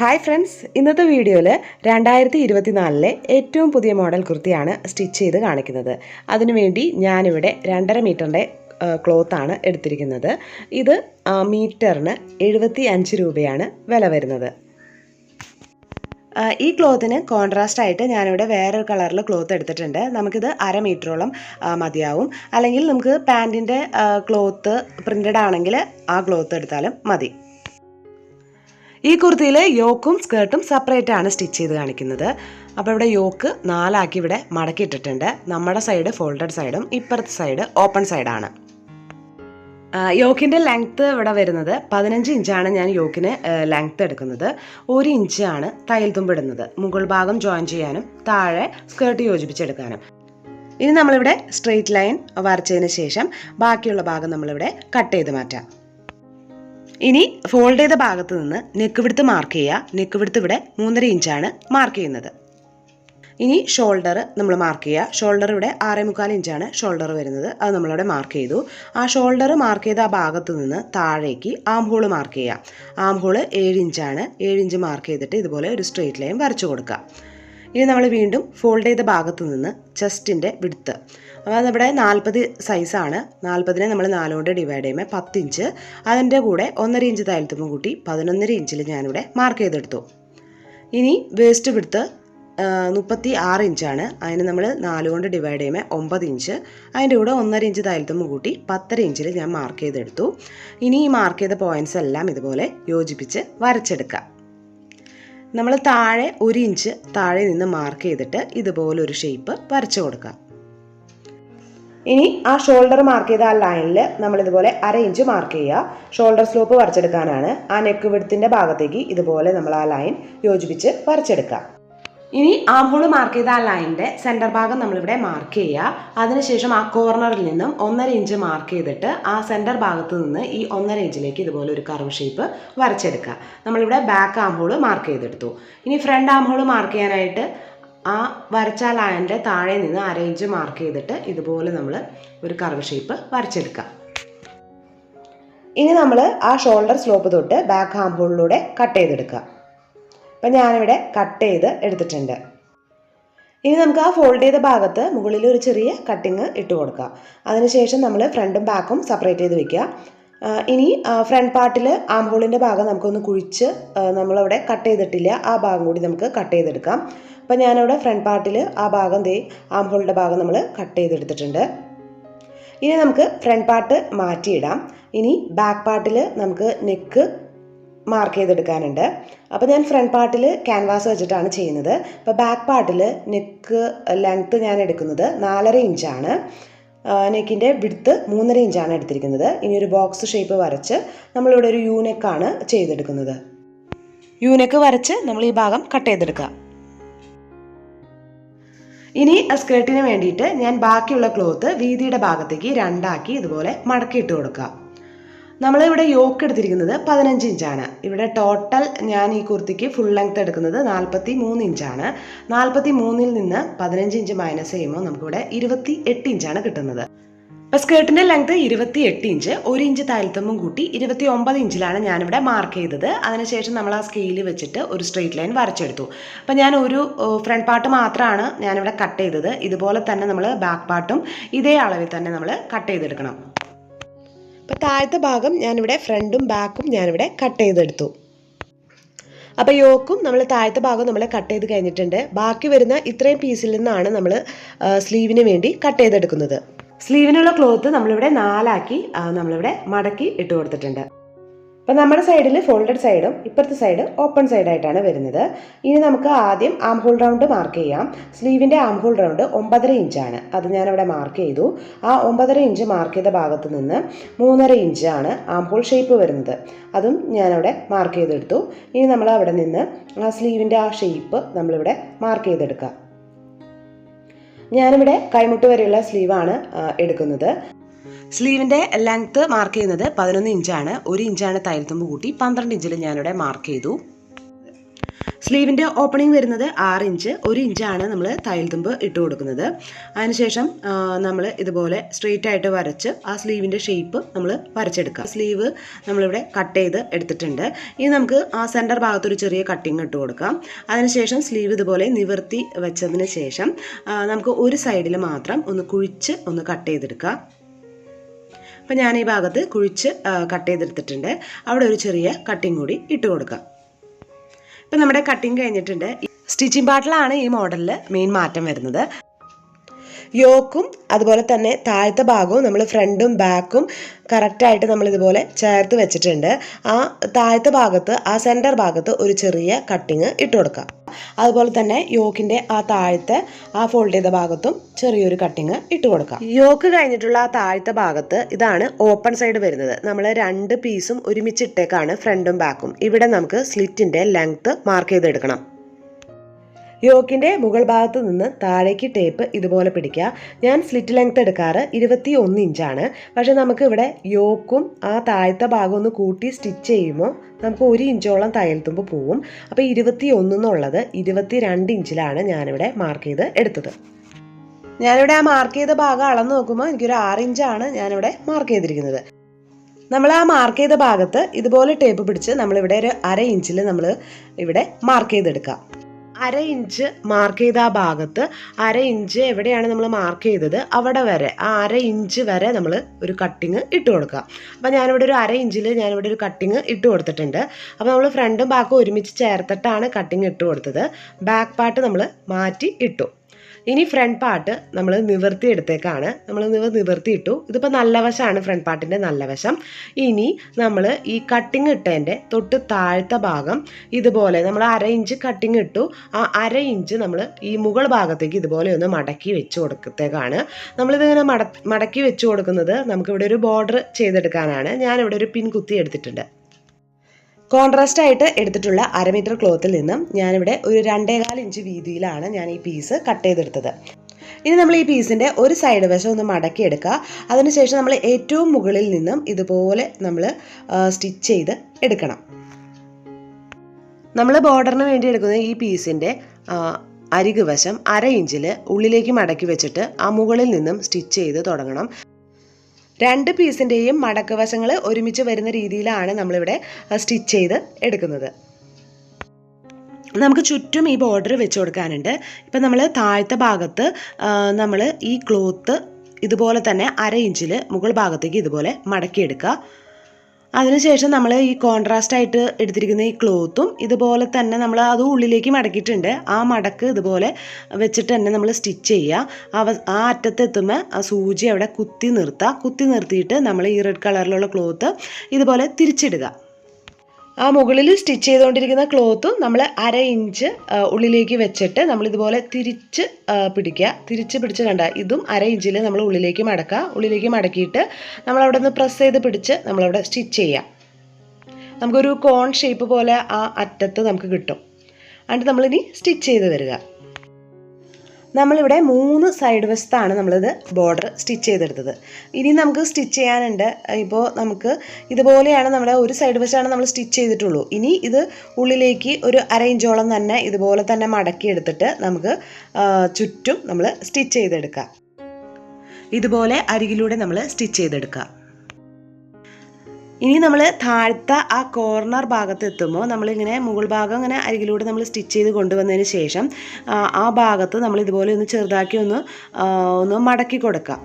Hi friends ഇന്നത്തെ വീഡിയോയിൽ രണ്ടായിരത്തി ഇരുപത്തിനാലിലെ ഏറ്റവും പുതിയ മോഡൽ കുർത്തിയാണ് സ്റ്റിച്ച് ചെയ്ത് കാണിക്കുന്നത്. അതിനുവേണ്ടി ഞാനിവിടെ രണ്ടര മീറ്ററിന്റെ ക്ലോത്താണ് എടുത്തിരിക്കുന്നത്. ഇത് മീറ്ററിന് എഴുപത്തി അഞ്ച് രൂപയാണ് വില വരുന്നത്. ഈ ക്ലോത്തിന് കോൺട്രാസ്റ്റ് ആയിട്ട് ഞാനിവിടെ വേറൊരു കളറിൽ ക്ലോത്ത് എടുത്തിട്ടുണ്ട്. നമുക്കിത് അര മീറ്ററോളം മതിയാവും. അല്ലെങ്കിൽ നമുക്ക് പാന്റിന്റെ ക്ലോത്ത് പ്രിന്റഡ് ആണെങ്കിൽ ആ ക്ലോത്ത് എടുത്താലും മതി. ഈ കുർത്തിയിൽ യോക്കും സ്കേർട്ടും സെപ്പറേറ്റ് ആണ് സ്റ്റിച്ച് ചെയ്ത് കാണിക്കുന്നത്. അപ്പോൾ ഇവിടെ യോക്ക് നാലാക്കി ഇവിടെ മടക്കിയിട്ടിട്ടുണ്ട്. നമ്മുടെ സൈഡ് ഫോൾഡഡ് സൈഡും ഇപ്പുറത്തെ സൈഡ് ഓപ്പൺ സൈഡാണ് യോക്കിന്റെ ലെങ്ത്ത് ഇവിടെ വരുന്നത് പതിനഞ്ച് ഇഞ്ചാണ് ഞാൻ യോക്കിന് ലെങ്ത്ത് എടുക്കുന്നത്. ഒരു ഇഞ്ചാണ് തയ്യൽ തുമ്പിടുന്നത് മുകൾ ഭാഗം ജോയിൻ ചെയ്യാനും താഴെ സ്കേർട്ട് യോജിപ്പിച്ചെടുക്കാനും. ഇനി നമ്മളിവിടെ സ്ട്രെയിറ്റ് ലൈൻ വരച്ചതിന് ശേഷം ബാക്കിയുള്ള ഭാഗം നമ്മളിവിടെ കട്ട് ചെയ്ത് മാറ്റാം. ഇനി ഫോൾഡ് ചെയ്ത ഭാഗത്ത് നിന്ന് നെക്ക് വിടുത്ത് മാർക്ക് ചെയ്യുക. നെക്ക് വിടുത്ത് ഇവിടെ മൂന്നര ഇഞ്ചാണ് മാർക്ക് ചെയ്യുന്നത്. ഇനി ഷോൾഡർ നമ്മൾ മാർക്ക് ചെയ്യുക. ഷോൾഡർ ഇവിടെ ആറേ മുക്കാൽ ഇഞ്ചാണ് ഷോൾഡർ വരുന്നത്. അത് നമ്മളിവിടെ മാർക്ക് ചെയ്തു. ആ ഷോൾഡർ മാർക്ക് ചെയ്ത ആ ഭാഗത്ത് നിന്ന് താഴേക്ക് ആം മാർക്ക് ചെയ്യുക. ആം ഹോൾ ഏഴ് ഇഞ്ചാണ് ഏഴ് ഇഞ്ച് മാർക്ക് ചെയ്തിട്ട് ഇതുപോലെ ഒരു സ്ട്രെയിറ്റ് ലൈൻ വരച്ചു കൊടുക്കുക. ഇനി നമ്മൾ വീണ്ടും ഫോൾഡ് ചെയ്ത ഭാഗത്ത് നിന്ന് ചെസ്റ്റിന്റെ വിടുത്ത് അപ്പോൾ നമ്മുടെ നാൽപ്പത് സൈസാണ് നാൽപ്പതിനെ നമ്മൾ നാലുകൊണ്ട് ഡിവൈഡ് ചെയ്യുമ്പോൾ പത്തിഞ്ച് അതിന്റെ കൂടെ ഒന്നര ഇഞ്ച് തയ്യൽത്തുമ്പോൾ കൂട്ടി പതിനൊന്നര ഇഞ്ചിൽ ഞാനിവിടെ മാർക്ക് ചെയ്തെടുത്തു. ഇനി വേസ്റ്റ് വിടുത്ത് മുപ്പത്തി ആറ് ഇഞ്ചാണ് അതിന് നമ്മൾ നാലുകൊണ്ട് ഡിവൈഡ് ചെയ്യുമ്പോൾ ഒമ്പത് ഇഞ്ച് അതിന്റെ കൂടെ ഒന്നര ഇഞ്ച് തയ്യൽത്തുമ്പോൾ കൂട്ടി പത്തര ഇഞ്ചിൽ ഞാൻ മാർക്ക് ചെയ്തെടുത്തു. ഇനി ഈ മാർക്ക് ചെയ്ത പോയിന്റ്സ് എല്ലാം ഇതുപോലെ യോജിപ്പിച്ച് വരച്ചെടുക്കാം. നമ്മൾ താഴെ ഒരു ഇഞ്ച് താഴെ നിന്ന് മാർക്ക് ചെയ്തിട്ട് ഇതുപോലെ ഒരു ഷേപ്പ് വരച്ചു കൊടുക്കാം. ഇനി ആ ഷോൾഡർ മാർക്ക് ചെയ്ത ആ ലൈനിൽ നമ്മൾ ഇതുപോലെ അര ഇഞ്ച് മാർക്ക് ചെയ്യുക. ഷോൾഡർ സ്ലോപ്പ് വരച്ചെടുക്കാനാണ്. ആ നെക്ക് വിടുത്തിന്റെ ഭാഗത്തേക്ക് ഇതുപോലെ നമ്മൾ ആ ലൈൻ യോജിപ്പിച്ച് വരച്ചെടുക്കാം ഇനി ആം മാർക്ക് ചെയ്ത ആ ലൈനിന്റെ സെന്റർ ഭാഗം നമ്മളിവിടെ മാർക്ക് ചെയ്യുക അതിനുശേഷം ആ കോർണറിൽ നിന്നും ഒന്നര ഇഞ്ച് മാർക്ക് ചെയ്തിട്ട് ആ സെന്റർ ഭാഗത്ത് നിന്ന് ഈ ഒന്നര ഇഞ്ചിലേക്ക് ഇതുപോലെ ഒരു കർവ് ഷേപ്പ് വരച്ചെടുക്കുക നമ്മളിവിടെ ബാക്ക് ആം മാർക്ക് ചെയ്തെടുത്തു. ഇനി ഫ്രണ്ട് ആം മാർക്ക് ചെയ്യാനായിട്ട് ആ വരച്ച ലൈനിന്റെ താഴെ നിന്ന് അര ഇഞ്ച് മാർക്ക് ചെയ്തിട്ട് ഇതുപോലെ നമ്മൾ ഒരു കർവ് ഷേപ്പ് വരച്ചെടുക്കുക ഇനി നമ്മൾ ആ ഷോൾഡർ സ്ലോപ്പ് തൊട്ട് ബാക്ക് ആം ഹോളിലൂടെ കട്ട് ചെയ്തെടുക്കുക അപ്പം ഞാനിവിടെ കട്ട് ചെയ്ത് എടുത്തിട്ടുണ്ട്. ഇനി നമുക്ക് ആ ഫോൾഡ് ചെയ്ത ഭാഗത്ത് മുകളിൽ ഒരു ചെറിയ കട്ടിങ് ഇട്ട് കൊടുക്കുക. അതിനുശേഷം നമ്മൾ ഫ്രണ്ടും ബാക്കും സെപ്പറേറ്റ് ചെയ്ത് വെക്കുക. ഇനി ഫ്രണ്ട് പാർട്ടിൽ ആം ഹോളിന്റെ ഭാഗം നമുക്കൊന്ന് കുഴിച്ച് നമ്മളവിടെ കട്ട് ചെയ്തിട്ടില്ല. ആ ഭാഗം കൂടി നമുക്ക് കട്ട് ചെയ്തെടുക്കാം. അപ്പം ഞാനവിടെ ഫ്രണ്ട് പാർട്ടിൽ ആ ഭാഗം ദേ ആം ഹോളിന്റെ ഭാഗം നമ്മൾ കട്ട് ചെയ്തെടുത്തിട്ടുണ്ട്. ഇനി നമുക്ക് ഫ്രണ്ട് പാർട്ട് മാറ്റിയിടാം. ഇനി ബാക്ക് പാർട്ടിൽ നമുക്ക് നെക്ക് മാർക്ക് ചെയ്തെടുക്കാനുണ്ട്. അപ്പോൾ ഞാൻ ഫ്രണ്ട് പാർട്ടിൽ ക്യാൻവാസ് വെച്ചിട്ടാണ് ചെയ്യുന്നത്. അപ്പോൾ ബാക്ക് പാർട്ടിൽ നെക്ക് ലെങ്ത്ത് ഞാൻ എടുക്കുന്നത് നാലര ഇഞ്ചാണ് നെക്കിന്റെ വിടുത്ത് മൂന്നര ഇഞ്ചാണ് എടുത്തിരിക്കുന്നത്. ഇനി ഒരു ബോക്സ് ഷേപ്പ് വരച്ച് നമ്മളിവിടെ ഒരു യൂനെക്കാണ് ചെയ്തെടുക്കുന്നത്. യൂനെക്ക് വരച്ച് നമ്മൾ ഈ ഭാഗം കട്ട് ചെയ്തെടുക്കുക. ഇനി സ്കേർട്ടിന് വേണ്ടിയിട്ട് ഞാൻ ബാക്കിയുള്ള ക്ലോത്ത് വീതിയുടെ ഭാഗത്തേക്ക് രണ്ടാക്കി ഇതുപോലെ മടക്കിയിട്ട് കൊടുക്കുക. നമ്മളിവിടെ യോക്ക് എടുത്തിരിക്കുന്നത് പതിനഞ്ച് ഇഞ്ചാണ്. ഇവിടെ ടോട്ടൽ ഞാൻ ഈ കുർത്തിക്ക് ഫുൾ ലെങ്ത് എടുക്കുന്നത് നാൽപ്പത്തി മൂന്ന് ഇഞ്ചാണ്. നാൽപ്പത്തി മൂന്നിൽ നിന്ന് പതിനഞ്ച് ഇഞ്ച് മൈനസ് ചെയ്യുമ്പോൾ നമുക്കിവിടെ ഇരുപത്തി എട്ട് ഇഞ്ചാണ് കിട്ടുന്നത്. അപ്പോൾ സ്കേർട്ടിന്റെ ലെങ്ത് ഇരുപത്തി എട്ട് ഇഞ്ച് ഒരു ഇഞ്ച് താഴ്ത്തമ്പും കൂട്ടി ഇരുപത്തി ഒമ്പത് ഇഞ്ചിലാണ് ഞാനിവിടെ മാർക്ക് ചെയ്തത്. അതിനുശേഷം നമ്മൾ ആ സ്കെയിൽ വെച്ചിട്ട് ഒരു സ്ട്രെയിറ്റ് ലൈൻ വരച്ചെടുത്തു. അപ്പോൾ ഞാൻ ഒരു ഫ്രണ്ട് പാർട്ട് മാത്രമാണ് ഞാനിവിടെ കട്ട് ചെയ്തത്. ഇതുപോലെ തന്നെ നമ്മൾ ബാക്ക് പാർട്ടും ഇതേ അളവിൽ തന്നെ നമ്മൾ കട്ട് ചെയ്തെടുക്കണം. അപ്പോൾ താഴത്തെ ഭാഗം ഞാനിവിടെ ഫ്രണ്ടും ബാക്കും ഞാനിവിടെ കട്ട് ചെയ്തെടുത്തു. അപ്പോൾ യോക്കും നമ്മൾ താഴത്തെ ഭാഗം നമ്മൾ കട്ട് ചെയ്ത് കഴിഞ്ഞിട്ടുണ്ട്. ബാക്കി വരുന്ന ഇത്രയും പീസിൽ നിന്നാണ് നമ്മൾ സ്ലീവിന് വേണ്ടി കട്ട് ചെയ്തെടുക്കുന്നത്. സ്ലീവിനുള്ള ക്ലോത്ത് നമ്മളിവിടെ നാലാക്കി നമ്മളിവിടെ മടക്കി ഇട്ട് കൊടുത്തിട്ടുണ്ട്. അപ്പം നമ്മുടെ സൈഡിൽ ഫോൾഡഡ് സൈഡും ഇപ്പുറത്തെ സൈഡ് ഓപ്പൺ സൈഡായിട്ടാണ് വരുന്നത്. ഇനി നമുക്ക് ആദ്യം ആം ഹോൾ റൗണ്ട് മാർക്ക് ചെയ്യാം. സ്ലീവിന്റെ ആം ഹോൾ റൗണ്ട് ഒമ്പതര ഇഞ്ചാണ് അത് ഞാനിവിടെ മാർക്ക് ചെയ്തു. ആ ഒമ്പതര ഇഞ്ച് മാർക്ക് ചെയ്ത ഭാഗത്ത് നിന്ന് മൂന്നര ഇഞ്ചാണ് ആം ഹോൾ ഷേപ്പ് വരുന്നത്. അതും ഞാനവിടെ മാർക്ക് ചെയ്തെടുത്തു. ഇനി നമ്മൾ അവിടെ നിന്ന് ആ സ്ലീവിന്റെ ആ ഷേപ്പ് നമ്മളിവിടെ മാർക്ക് ചെയ്തെടുക്കുക ഞാനിവിടെ കൈമുട്ട് വരെയുള്ള സ്ലീവാണ് എടുക്കുന്നത്. സ്ലീവിന്റെ ലെങ്ത്ത് മാർക്ക് ചെയ്യുന്നത് പതിനൊന്ന് ഇഞ്ചാണ്. ഒരു ഇഞ്ചാണ് തയ്യൽത്തുമ്പ് കൂട്ടി പന്ത്രണ്ട് ഇഞ്ചിൽ ഞാനിവിടെ മാർക്ക് ചെയ്തു. സ്ലീവിന്റെ ഓപ്പണിംഗ് വരുന്നത് ആറ് ഇഞ്ച്. ഒരു ഇഞ്ചാണ് നമ്മൾ തയ്യൽത്തുമ്പ് ഇട്ട് കൊടുക്കുന്നത്. അതിനുശേഷം നമ്മൾ ഇതുപോലെ സ്ട്രെയിറ്റ് ആയിട്ട് വരച്ച് ആ സ്ലീവിന്റെ ഷേപ്പ് നമ്മൾ വരച്ചെടുക്കുക. സ്ലീവ് നമ്മളിവിടെ കട്ട് ചെയ്ത് എടുത്തിട്ടുണ്ട്. ഇനി നമുക്ക് ആ സെന്റർ ഭാഗത്തൊരു ചെറിയ കട്ടിങ് ഇട്ട് കൊടുക്കാം. അതിനുശേഷം സ്ലീവ് ഇതുപോലെ നിവർത്തി വെച്ചതിന് ശേഷം നമുക്ക് ഒരു സൈഡിൽ മാത്രം ഒന്ന് കുഴിച്ച് ഒന്ന് കട്ട് ചെയ്തെടുക്കാം അപ്പം ഞാൻ ഈ ഭാഗത്ത് കുഴിച്ച് കട്ട് ചെയ്തെടുത്തിട്ടുണ്ട്. അവിടെ ഒരു ചെറിയ കട്ടിങ് കൂടി ഇട്ട് കൊടുക്കാം. ഇപ്പം നമ്മുടെ കട്ടിങ് കഴിഞ്ഞിട്ടുണ്ട്. സ്റ്റിച്ചിങ് പാർട്ടിലാണ് ഈ മോഡലിൽ മെയിൻ മാറ്റം വരുന്നത്. യോക്കും അതുപോലെ തന്നെ താഴത്തെ ഭാഗവും നമ്മൾ ഫ്രണ്ടും ബാക്കും കറക്റ്റായിട്ട് നമ്മളിതുപോലെ ചേർത്ത് വെച്ചിട്ടുണ്ട്. ആ താഴത്തെ ഭാഗത്ത് ആ സെന്റർ ഭാഗത്ത് ഒരു ചെറിയ കട്ടിങ് ഇട്ട് കൊടുക്കാം. അതുപോലെ തന്നെ യോക്കിന്റെ ആ താഴത്തെ ആ ഫോൾഡ് ചെയ്ത ഭാഗത്തും ചെറിയൊരു കട്ടിങ് ഇട്ട് കൊടുക്കാം. യോക്ക് കഴിഞ്ഞിട്ടുള്ള ആ താഴത്തെ ഭാഗത്ത് ഇതാണ് ഓപ്പൺ സൈഡ് വരുന്നത്. നമ്മൾ രണ്ട് പീസും ഒരുമിച്ചിട്ടേക്കാണ് ഫ്രണ്ടും ബാക്കും ഇവിടെ നമുക്ക് സ്ലിറ്റിന്റെ ലെങ്ത്ത് മാർക്ക് ചെയ്തെടുക്കണം. യോക്കിന്റെ മുകൾ ഭാഗത്ത് നിന്ന് താഴേക്ക് ടേപ്പ് ഇതുപോലെ പിടിക്കുക. ഞാൻ സ്ലിറ്റ് ലെങ്ത് എടുക്കാറ് ഇരുപത്തി ഒന്ന് ഇഞ്ചാണ്. പക്ഷേ നമുക്ക് ഇവിടെ യോക്കും ആ താഴത്തെ ഭാഗം ഒന്ന് കൂട്ടി സ്റ്റിച്ച് ചെയ്യുമ്പോൾ നമുക്ക് ഒരു ഇഞ്ചോളം തയ്യൽ തുമ്പ് പോവും. അപ്പോൾ ഇരുപത്തി ഒന്ന് എന്നുള്ളത് ഇരുപത്തി രണ്ട് ഇഞ്ചിലാണ് ഞാനിവിടെ മാർക്ക് ചെയ്ത് എടുത്തത്. ഞാനിവിടെ ആ മാർക്ക് ചെയ്ത ഭാഗം അളന്ന് നോക്കുമ്പോൾ എനിക്കൊരു ആറ് ഇഞ്ചാണ് ഞാനിവിടെ മാർക്ക് ചെയ്തിരിക്കുന്നത്. നമ്മൾ ആ മാർക്ക് ചെയ്ത ഭാഗത്ത് ഇതുപോലെ ടേപ്പ് പിടിച്ച് നമ്മളിവിടെ ഒരു അര ഇഞ്ചിൽ നമ്മൾ ഇവിടെ മാർക്ക് ചെയ്തെടുക്കാം. അര ഇഞ്ച് മാർക്ക് ചെയ്ത ആ ഭാഗത്ത് അര ഇഞ്ച് എവിടെയാണ് നമ്മൾ മാർക്ക് ചെയ്തത്? അവിടെ വരെ. ആ അര ഇഞ്ച് വരെ നമ്മൾ ഒരു കട്ടിങ് ഇട്ട് കൊടുക്കുക. അപ്പോൾ ഞാനിവിടെ ഒരു അര ഇഞ്ചിൽ ഞാനിവിടെ ഒരു കട്ടിങ് ഇട്ട് കൊടുത്തിട്ടുണ്ട്. അപ്പോൾ നമ്മൾ ഫ്രണ്ടും ബാക്കും ഒരുമിച്ച് ചേർത്തിട്ടാണ് കട്ടിങ് ഇട്ട് കൊടുത്തത്. ബാക്ക് പാർട്ട് നമ്മൾ മാറ്റി ഇട്ടു. ഇനി ഫ്രണ്ട് പാർട്ട് നമ്മൾ നിവർത്തി എടുത്തേക്കാണ് നമ്മൾ നിവർ നിവർത്തി ഇട്ടു ഇതിപ്പോൾ നല്ല വശമാണ് ഫ്രണ്ട് പാർട്ടിന്റെ നല്ല വശം ഇനി നമ്മൾ ഈ കട്ടിങ് ഇട്ടതിന്റെ തൊട്ട് താഴത്തെ ഭാഗം ഇതുപോലെ നമ്മൾ അര ഇഞ്ച് കട്ടിങ് ഇട്ടു. ആ അര ഇഞ്ച് നമ്മൾ ഈ മുകൾ ഭാഗത്തേക്ക് ഇതുപോലെ ഒന്ന് മടക്കി വെച്ച് കൊടുക്കത്തേക്കാണ് നമ്മളിതിങ്ങനെ മട മടക്കി വെച്ച് കൊടുക്കുന്നത് നമുക്കിവിടെ ഒരു ബോർഡർ ചെയ്തെടുക്കാനാണ്. ഞാനിവിടെ ഒരു പിൻ കുത്തി എടുത്തിട്ടുണ്ട്. കോൺട്രാസ്റ്റ് ആയിട്ട് എടുത്തിട്ടുള്ള അരമീറ്റർ ക്ലോത്തിൽ നിന്നും ഞാനിവിടെ ഒരു രണ്ടേകാൽ ഇഞ്ച് വീതിയിലാണ് ഞാൻ ഈ പീസ് കട്ട് ചെയ്തെടുത്തത്. ഇനി നമ്മൾ ഈ പീസിന്റെ ഒരു സൈഡ് വശം ഒന്ന് മടക്കിയെടുക്കുക അതിനുശേഷം നമ്മൾ ഏറ്റവും മുകളിൽ നിന്നും ഇതുപോലെ നമ്മൾ സ്റ്റിച്ച് ചെയ്ത് എടുക്കണം. നമ്മൾ ബോർഡറിന് വേണ്ടി എടുക്കുന്ന ഈ പീസിന്റെ അരികുവശം അര ഇഞ്ചിൽ ഉള്ളിലേക്ക് മടക്കി വെച്ചിട്ട് ആ മുകളിൽ നിന്നും സ്റ്റിച്ച് ചെയ്ത് തുടങ്ങണം. രണ്ട് പീസിന്റെയും മടക്ക് വശങ്ങൾ ഒരുമിച്ച് വരുന്ന രീതിയിലാണ് നമ്മളിവിടെ സ്റ്റിച്ച് ചെയ്ത് എടുക്കുന്നത്. നമുക്ക് ചുറ്റും ഈ ബോർഡർ വെച്ച് കൊടുക്കാനുണ്ട്. ഇപ്പം നമ്മൾ താഴത്തെ ഭാഗത്ത് നമ്മൾ ഈ ക്ലോത്ത് ഇതുപോലെ തന്നെ അര ഇഞ്ചിൽ മുകൾ ഭാഗത്തേക്ക് ഇതുപോലെ മടക്കിയെടുക്കുക. അതിനുശേഷം നമ്മൾ ഈ കോൺട്രാസ്റ്റ് ആയിട്ട് എടുത്തിരിക്കുന്ന ഈ ക്ലോത്തും ഇതുപോലെ തന്നെ നമ്മൾ അത് ഉള്ളിലേക്ക് മടക്കിയിട്ടുണ്ട്. ആ മടക്ക് ഇതുപോലെ വെച്ചിട്ട് തന്നെ നമ്മൾ സ്റ്റിച്ച് ചെയ്യുക. അവ ആ അറ്റത്തെത്തുമ്പോൾ ആ സൂചി അവിടെ കുത്തി നിർത്തുക കുത്തി നിർത്തിയിട്ട് നമ്മൾ ഈ റെഡ് കളറിലുള്ള ക്ലോത്ത് ഇതുപോലെ തിരിച്ചിടുക. ആ മുകളിൽ സ്റ്റിച്ച് ചെയ്തുകൊണ്ടിരിക്കുന്ന ക്ലോത്തും നമ്മൾ അര ഇഞ്ച് ഉള്ളിലേക്ക് വെച്ചിട്ട് നമ്മളിതുപോലെ തിരിച്ച് പിടിക്കുക. തിരിച്ച് പിടിച്ച് കണ്ട ഇതും അര ഇഞ്ചിൽ നമ്മൾ ഉള്ളിലേക്ക് മടക്കുക. ഉള്ളിലേക്ക് മടക്കിയിട്ട് നമ്മളവിടെ നിന്ന് പ്രസ് ചെയ്ത് പിടിച്ച് നമ്മളവിടെ സ്റ്റിച്ച് ചെയ്യാം. നമുക്കൊരു കോൺ ഷേപ്പ് പോലെ ആ അറ്റത്ത് നമുക്ക് കിട്ടും. എന്നിട്ട് നമ്മളിനി സ്റ്റിച്ച് ചെയ്ത് വരിക. നമ്മളിവിടെ മൂന്ന് സൈഡ് വശത്താണ് നമ്മളിത് ബോർഡർ സ്റ്റിച്ച് ചെയ്തെടുത്തത്. ഇനി നമുക്ക് സ്റ്റിച്ച് ചെയ്യാനുണ്ട്. ഇപ്പോൾ നമുക്ക് ഇതുപോലെയാണ് നമ്മുടെ ഒരു സൈഡ് വശമാണ് നമ്മൾ സ്റ്റിച്ച് ചെയ്തിട്ടുള്ളൂ. ഇനി ഇത് ഉള്ളിലേക്ക് ഒരു അരയിഞ്ചോളം തന്നെ ഇതുപോലെ തന്നെ മടക്കി എടുത്തിട്ട് നമുക്ക് ചുറ്റും നമ്മൾ സ്റ്റിച്ച് ചെയ്തെടുക്കാം. ഇതുപോലെ അരികിലൂടെ നമ്മൾ സ്റ്റിച്ച് ചെയ്തെടുക്കാം. ഇനി നമ്മൾ താഴത്തെ ആ കോർണർ ഭാഗത്ത് എത്തുമ്പോൾ നമ്മളിങ്ങനെ മുകൾ ഭാഗം ഇങ്ങനെ അരികിലൂടെ നമ്മൾ സ്റ്റിച്ച് ചെയ്ത് കൊണ്ടുവന്നതിന് ശേഷം ആ, ഭാഗത്ത് നമ്മൾ ഇതുപോലെ ഒന്ന് ചെറുതാക്കി ഒന്ന് ഒന്ന് മടക്കി കൊടുക്കുക.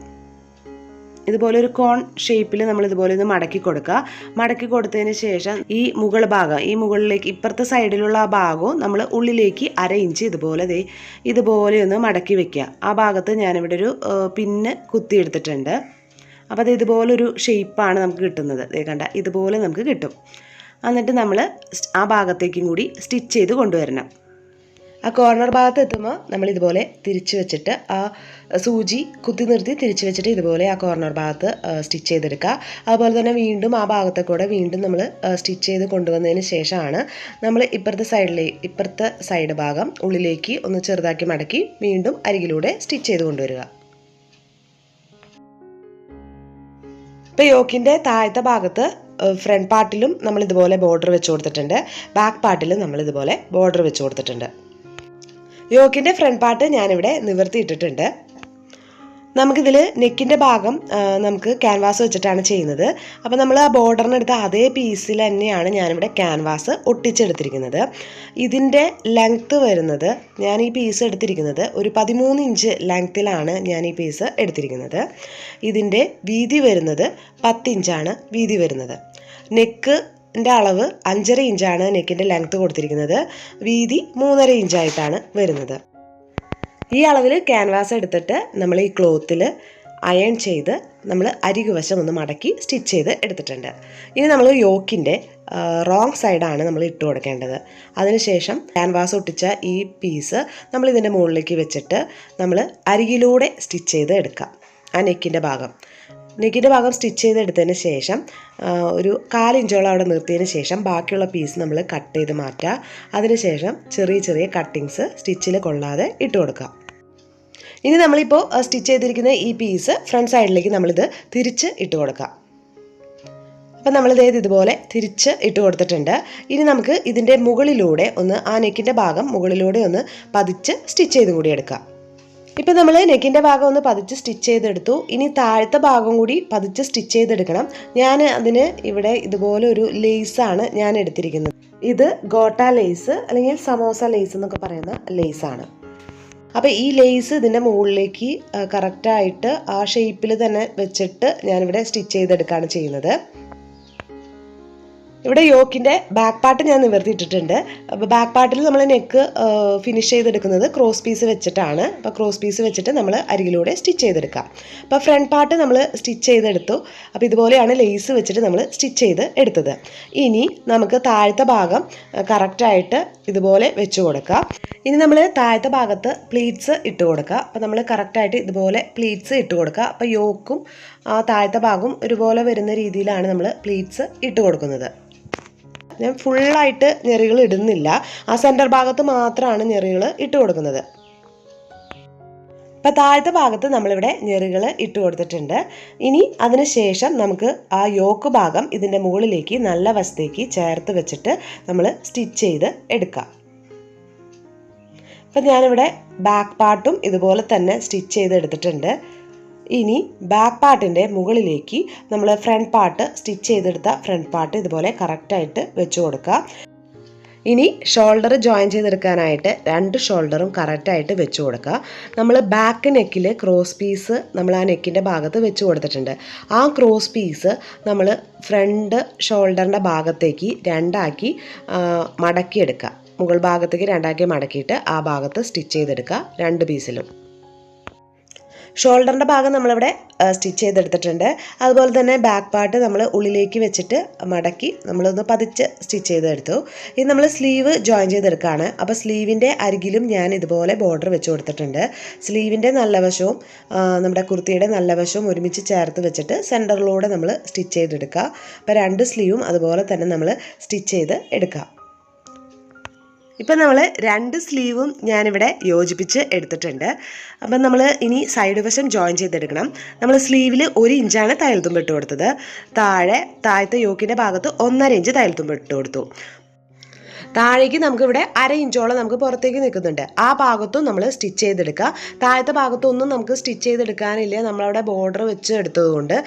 ഇതുപോലെ ഒരു കോൺ ഷേപ്പിൽ നമ്മൾ ഇതുപോലെ ഒന്ന് മടക്കി കൊടുക്കുക. മടക്കി കൊടുത്തതിന് ശേഷം ഈ മുകൾ ഭാഗം ഈ മുകളിലേക്ക് ഇപ്പുറത്തെ സൈഡിലുള്ള ആ ഭാഗവും നമ്മൾ ഉള്ളിലേക്ക് അര ഇഞ്ച് ഇതുപോലെ ദേ ഇതുപോലെ ഒന്ന് മടക്കി വെക്കുക. ആ ഭാഗത്ത് ഞാനിവിടെ ഒരു പിന്ന് കുത്തിയെടുത്തിട്ടുണ്ട് അപ്പോൾ അത് ഇതുപോലൊരു ഷേപ്പാണ് നമുക്ക് കിട്ടുന്നത്. ദേ കണ്ട ഇതുപോലെ നമുക്ക് കിട്ടും. എന്നിട്ട് നമ്മൾ ആ ഭാഗത്തേക്കും കൂടി സ്റ്റിച്ച് ചെയ്ത് കൊണ്ടുവരണം. ആ കോർണർ ഭാഗത്ത് എത്തുമ്പോൾ നമ്മൾ ഇതുപോലെ തിരിച്ച് വെച്ചിട്ട് ആ സൂചി കുത്തി നിർത്തി തിരിച്ച് വെച്ചിട്ട് ഇതുപോലെ ആ കോർണർ ഭാഗത്ത് സ്റ്റിച്ച് ചെയ്തെടുക്കുക. അതുപോലെ തന്നെ വീണ്ടും ആ ഭാഗത്തെ കൂടെ വീണ്ടും നമ്മൾ സ്റ്റിച്ച് ചെയ്ത് കൊണ്ടുവന്നതിന് ശേഷമാണ് നമ്മൾ ഇപ്പുറത്തെ സൈഡിലെ ഇപ്പുറത്തെ സൈഡ് ഭാഗം ഉള്ളിലേക്ക് ഒന്ന് ചെറുതാക്കി മടക്കി വീണ്ടും അരികിലൂടെ സ്റ്റിച്ച് ചെയ്ത് കൊണ്ടുവരിക. ഇപ്പോൾ യോക്കിന്റെ താഴത്തെ ഭാഗത്ത് ഫ്രണ്ട് പാർട്ടിലും നമ്മൾ ഇതുപോലെ ബോർഡർ വെച്ച് കൊടുത്തിട്ടുണ്ട്. ബാക്ക് പാർട്ടിലും നമ്മൾ ഇതുപോലെ ബോർഡർ വെച്ച് കൊടുത്തിട്ടുണ്ട്. യോക്കിന്റെ ഫ്രണ്ട് പാർട്ട് ഞാനിവിടെ നിവർത്തിയിട്ടിട്ടുണ്ട്. നമുക്കിതിൽ നെക്കിന്റെ ഭാഗം നമുക്ക് ക്യാൻവാസ് വെച്ചിട്ടാണ് ചെയ്യുന്നത്. അപ്പോൾ നമ്മൾ ആ ബോർഡറിനെടുത്ത അതേ പീസിൽ തന്നെയാണ് ഞാനിവിടെ ക്യാൻവാസ് ഒട്ടിച്ചെടുത്തിരിക്കുന്നത്. ഇതിന്റെ ലെങ്ത്ത് വരുന്നത് ഞാൻ ഈ പീസ് എടുത്തിരിക്കുന്നത് ഒരു പതിമൂന്ന് ഇഞ്ച് ലെങ്ത്തിലാണ് ഞാൻ ഈ പീസ് എടുത്തിരിക്കുന്നത്. ഇതിന്റെ വീതി വരുന്നത് പത്തിഞ്ചാണ് വീതി വരുന്നത്. നെക്ക് ന്റെ അളവ് അഞ്ചര ഇഞ്ചാണ് നെക്കിന്റെ ലെങ്ത്ത് കൊടുത്തിരിക്കുന്നത്. വീതി മൂന്നര ഇഞ്ചായിട്ടാണ് വരുന്നത്. ഈ അളവിൽ ക്യാൻവാസ് എടുത്തിട്ട് നമ്മൾ ഈ ക്ലോത്തിൽ അയൺ ചെയ്ത് നമ്മൾ അരികുവശം ഒന്ന് മടക്കി സ്റ്റിച്ച് ചെയ്ത് എടുത്തിട്ടുണ്ട്. ഇനി നമ്മൾ യോക്കിന്റെ റോങ് സൈഡാണ് നമ്മൾ ഇട്ട് കൊടുക്കേണ്ടത്. അതിനുശേഷം ക്യാൻവാസ് ഒട്ടിച്ച ഈ പീസ് നമ്മൾ ഇതിന്റെ മുകളിലേക്ക് വെച്ചിട്ട് നമ്മൾ അരികിലൂടെ സ്റ്റിച്ച് ചെയ്ത് എടുക്കാം. ആ നെക്കിന്റെ ഭാഗം. നെക്കിന്റെ ഭാഗം സ്റ്റിച്ച് ചെയ്തെടുത്തതിന് ശേഷം ഒരു കാലിഞ്ചോളം അവിടെ നിർത്തിയതിന് ശേഷം ബാക്കിയുള്ള പീസ് നമ്മൾ കട്ട് ചെയ്ത് മാറ്റുക അതിനുശേഷം ചെറിയ ചെറിയ കട്ടിങ്സ് സ്റ്റിച്ചിൽ കൊള്ളാതെ ഇട്ട് കൊടുക്കുക. ഇനി നമ്മളിപ്പോൾ സ്റ്റിച്ച് ചെയ്തിരിക്കുന്ന ഈ പീസ് ഫ്രണ്ട് സൈഡിലേക്ക് നമ്മളിത് തിരിച്ച് ഇട്ട് കൊടുക്കാം അപ്പം നമ്മളിതേത് ഇതുപോലെ തിരിച്ച് ഇട്ട് കൊടുത്തിട്ടുണ്ട്. ഇനി നമുക്ക് ഇതിന്റെ മുകളിലൂടെ ഒന്ന് ആ നെക്കിന്റെ ഭാഗം മുകളിലൂടെ ഒന്ന് പതിച്ച് സ്റ്റിച്ച് ചെയ്തും കൂടി എടുക്കാം. ഇപ്പം നമ്മൾ നെക്കിന്റെ ഭാഗം ഒന്ന് പതിച്ച് സ്റ്റിച്ച് ചെയ്തെടുത്തു. ഇനി താഴത്തെ ഭാഗം കൂടി പതിച്ച് സ്റ്റിച്ച് ചെയ്തെടുക്കണം. ഞാൻ അതിന് ഇവിടെ ഇതുപോലെ ഒരു ലേസാണ് ഞാൻ എടുത്തിരിക്കുന്നത്. ഇത് ഗോട്ട ലേസ് അല്ലെങ്കിൽ സമോസ ലേസ് എന്നൊക്കെ പറയുന്ന ലേസാണ് അപ്പോൾ ഈ ലേസ് ഇതിന്റെ മുകളിലേക്ക് കറക്റ്റായിട്ട് ആ ഷേപ്പിൽ തന്നെ വെച്ചിട്ട് ഞാനിവിടെ സ്റ്റിച്ച് ചെയ്തെടുക്കുകയാണ് ചെയ്യുന്നത്. ഇവിടെ യോക്കിന്റെ ബാക്ക് പാർട്ട് ഞാൻ നിവർത്തിയിട്ടിട്ടുണ്ട്. അപ്പോൾ ബാക്ക് പാർട്ടിൽ നമ്മൾ നെക്ക് ഫിനിഷ് ചെയ്തെടുക്കുന്നത് ക്രോസ് പീസ് വെച്ചിട്ടാണ്. അപ്പോൾ ക്രോസ് പീസ് വെച്ചിട്ട് നമ്മൾ അരികിലൂടെ സ്റ്റിച്ച് ചെയ്തെടുക്കാം അപ്പോൾ ഫ്രണ്ട് പാർട്ട് നമ്മൾ സ്റ്റിച്ച് ചെയ്തെടുത്തു. അപ്പോൾ ഇതുപോലെയാണ് ലേസ് വെച്ചിട്ട് നമ്മൾ സ്റ്റിച്ച് ചെയ്ത് എടുത്തത്. ഇനി നമുക്ക് താഴത്തെ ഭാഗം കറക്റ്റായിട്ട് ഇതുപോലെ വെച്ച് കൊടുക്കാം. ഇനി നമ്മൾ താഴത്തെ ഭാഗത്ത് പ്ലീറ്റ്സ് ഇട്ട് കൊടുക്കുക. അപ്പോൾ നമ്മൾ കറക്റ്റായിട്ട് ഇതുപോലെ പ്ലീറ്റ്സ് ഇട്ട് കൊടുക്കുക. അപ്പോൾ യോക്കും ആ താഴത്തെ ഭാഗവും ഒരുപോലെ വരുന്ന രീതിയിലാണ് നമ്മൾ പ്ലീറ്റ്സ് ഇട്ട് കൊടുക്കുന്നത്. ഞാൻ ഫുള്ളായിട്ട് ഞെറികൾ ഇടുന്നില്ല. ആ സെന്റർ ഭാഗത്ത് മാത്രമാണ് ഞെറികൾ ഇട്ട് കൊടുക്കുന്നത്. അപ്പം താഴത്തെ ഭാഗത്ത് നമ്മളിവിടെ ഞെറികൾ ഇട്ട് കൊടുത്തിട്ടുണ്ട്. ഇനി അതിന് ശേഷം നമുക്ക് ആ യോക്ക് ഭാഗം ഇതിന്റെ മുകളിലേക്ക് നല്ല വശത്തേക്ക് ചേർത്ത് വെച്ചിട്ട് നമ്മൾ സ്റ്റിച്ച് ചെയ്ത് എടുക്കാം. അപ്പം ഞാനിവിടെ ബാക്ക് പാർട്ടും ഇതുപോലെ തന്നെ സ്റ്റിച്ച് ചെയ്ത് എടുത്തിട്ടുണ്ട്. ഇനി ബാക്ക് പാർട്ടിന്റെ മുകളിലേക്ക് നമ്മൾ ഫ്രണ്ട് പാർട്ട് സ്റ്റിച്ച് ചെയ്തെടുത്ത ഫ്രണ്ട് പാർട്ട് ഇതുപോലെ കറക്റ്റായിട്ട് വെച്ച് കൊടുക്കുക. ഇനി ഷോൾഡർ ജോയിൻ ചെയ്തെടുക്കാനായിട്ട് രണ്ട് ഷോൾഡറും കറക്റ്റായിട്ട് വെച്ച് കൊടുക്കുക. നമ്മൾ ബാക്ക് നെക്കിൽ ക്രോസ് പീസ് നമ്മൾ ആ നെക്കിന്റെ ഭാഗത്ത് വെച്ച് കൊടുത്തിട്ടുണ്ട്. ആ ക്രോസ് പീസ് നമ്മൾ ഫ്രണ്ട് ഷോൾഡറിന്റെ ഭാഗത്തേക്ക് രണ്ടാക്കി മടക്കിയെടുക്കുക. മുകൾ ഭാഗത്തേക്ക് രണ്ടാക്കി മടക്കിയിട്ട് ആ ഭാഗത്ത് സ്റ്റിച്ച് ചെയ്തെടുക്കുക രണ്ട് പീസിലും ഷോൾഡറിന്റെ ഭാഗം നമ്മളിവിടെ സ്റ്റിച്ച് ചെയ്തെടുത്തിട്ടുണ്ട്. അതുപോലെ തന്നെ ബാക്ക് പാർട്ട് നമ്മൾ ഉള്ളിലേക്ക് വെച്ചിട്ട് മടക്കി നമ്മളൊന്ന് പതിച്ച് സ്റ്റിച്ച് ചെയ്തെടുത്തു. ഇനി നമ്മൾ സ്ലീവ് ജോയിൻ ചെയ്തെടുക്കുകയാണ്. അപ്പോൾ സ്ലീവിന്റെ അരികിലും ഞാൻ ഇതുപോലെ ബോർഡർ വെച്ച് കൊടുത്തിട്ടുണ്ട്. സ്ലീവിന്റെ നല്ല വശവും നമ്മുടെ കുർത്തിയുടെ നല്ല വശവും ഒരുമിച്ച് ചേർത്ത് വെച്ചിട്ട് സെന്ററിലൂടെ നമ്മൾ സ്റ്റിച്ച് ചെയ്തെടുക്കുക. അപ്പോൾ രണ്ട് സ്ലീവും അതുപോലെ തന്നെ നമ്മൾ സ്റ്റിച്ച് ചെയ്ത് എടുക്കുക. ഇപ്പം നമ്മൾ രണ്ട് സ്ലീവും ഞാനിവിടെ യോജിപ്പിച്ച് എടുത്തിട്ടുണ്ട്. അപ്പം നമ്മൾ ഇനി സൈഡ് വശം ജോയിൻ ചെയ്തെടുക്കണം. നമ്മൾ സ്ലീവിൽ ഒരു ഇഞ്ചാണ് തയ്യൽത്തുമ്പ് ഇട്ട് കൊടുത്തത്. താഴെ താഴത്തെ യോക്കിന്റെ ഭാഗത്ത് ഒന്നര ഇഞ്ച് തയ്യൽത്തുമ്പ് ഇട്ട് കൊടുത്തു. താഴേക്ക് നമുക്കിവിടെ അര ഇഞ്ചോളം നമുക്ക് പുറത്തേക്ക് നിൽക്കുന്നുണ്ട്. ആ ഭാഗത്തും നമ്മൾ സ്റ്റിച്ച് ചെയ്തെടുക്കുക. താഴത്തെ ഭാഗത്തൊന്നും നമുക്ക് സ്റ്റിച്ച് ചെയ്തെടുക്കാനില്ല. നമ്മളവിടെ ബോർഡർ വെച്ച് എടുത്തതുകൊണ്ട്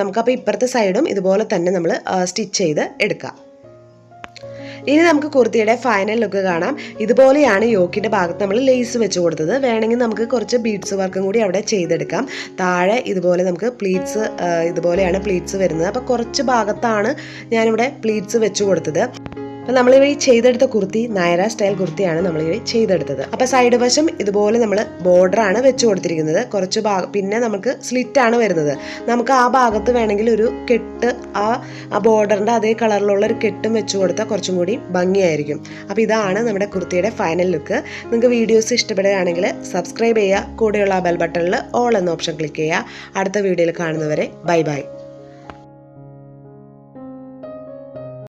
നമുക്കപ്പോൾ ഇപ്പുറത്തെ സൈഡും ഇതുപോലെ തന്നെ നമ്മൾ സ്റ്റിച്ച് ചെയ്ത് എടുക്കാം ഇനി നമുക്ക് കുർത്തിയുടെ ഫൈനൽ ലുക്ക് കാണാം. ഇതുപോലെയാണ് യോക്കിന്റെ ഭാഗത്ത് നമ്മൾ ലേസ് വെച്ച് കൊടുത്തത്. വേണമെങ്കിൽ നമുക്ക് കുറച്ച് ബീഡ്സ് വർക്കും കൂടി അവിടെ ചെയ്തെടുക്കാം. താഴെ ഇതുപോലെ നമുക്ക് പ്ലീറ്റ്സ് ഇതുപോലെയാണ് പ്ലീറ്റ്സ് വരുന്നത്. അപ്പോൾ കുറച്ച് ഭാഗത്താണ് ഞാനിവിടെ പ്ലീറ്റ്സ് വെച്ച് കൊടുത്തത്. അപ്പം നമ്മൾ ഈ ചെയ്തെടുത്ത കുർത്തി നയറ സ്റ്റൈൽ കുർത്തിയാണ് നമ്മൾ ഇവ ചെയ്തെടുത്തത്. അപ്പോൾ സൈഡ് വശം ഇതുപോലെ നമ്മൾ ബോർഡർ ആണ് വെച്ച് കൊടുത്തിരിക്കുന്നത്. കുറച്ച് ഭാഗം പിന്നെ നമുക്ക് സ്ലിറ്റാണ് വരുന്നത്. നമുക്ക് ആ ഭാഗത്ത് വേണമെങ്കിൽ ഒരു കെട്ട് ആ ബോർഡറിന്റെ അതേ കളറിലുള്ള ഒരു കെട്ടും വെച്ച് കൊടുത്താൽ കുറച്ചും കൂടി ഭംഗിയായിരിക്കും. അപ്പോൾ ഇതാണ് നമ്മുടെ കുർത്തിയുടെ ഫൈനൽ ലുക്ക് നിങ്ങൾക്ക് വീഡിയോസ് ഇഷ്ടപ്പെടുകയാണെങ്കിൽ സബ്സ്ക്രൈബ് ചെയ്യുക. കൂടെയുള്ള ബെൽ ബട്ടണിൽ ഓൾ എന്ന ഓപ്ഷൻ ക്ലിക്ക് ചെയ്യുക. അടുത്ത വീഡിയോയിൽ കാണുന്നവരെ ബൈ ബൈ